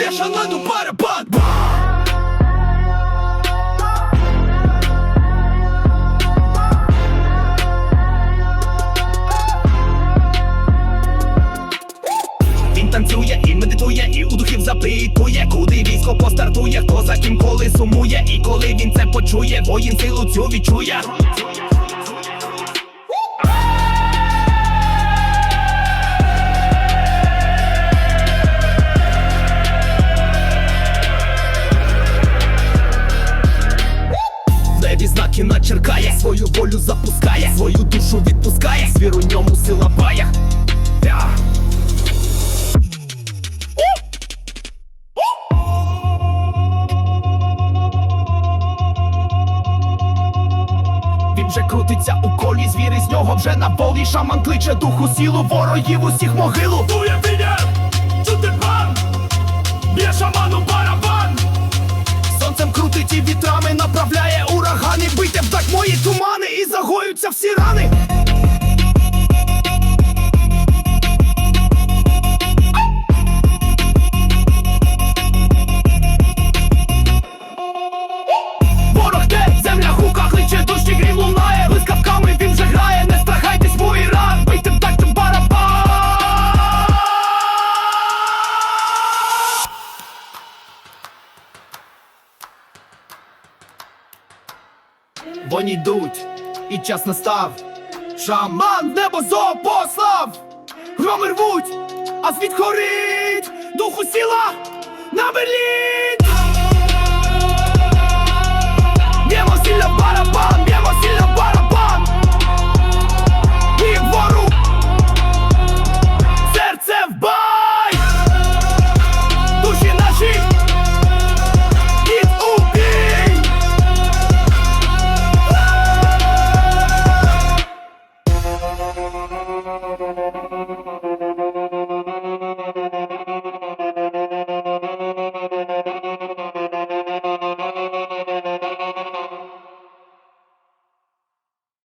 Бешеный барабан Він танцює і медитує, і у духів запитує, куди військо постартує, хто за ким коли сумує, і коли він це почує, воїн силу цю відчує. Небі знаки начеркає, свою волю запускає, свою душу відпускає, звір у ньому сила пає. Він вже крутиться у колі, звіри з нього вже на волі. Шаман кличе духу сілу, ворогів усіх могилу. Дує віє, чути пан, б'є шаману барабан. Сонцем крутить і вітрами направляє урагани. Бийте вдать мої тумани і загоються всі рани. Вони йдуть, і час настав. Шаман небо зопослав! Громи рвуть, а світ хорить! Духу сіла на Берлін!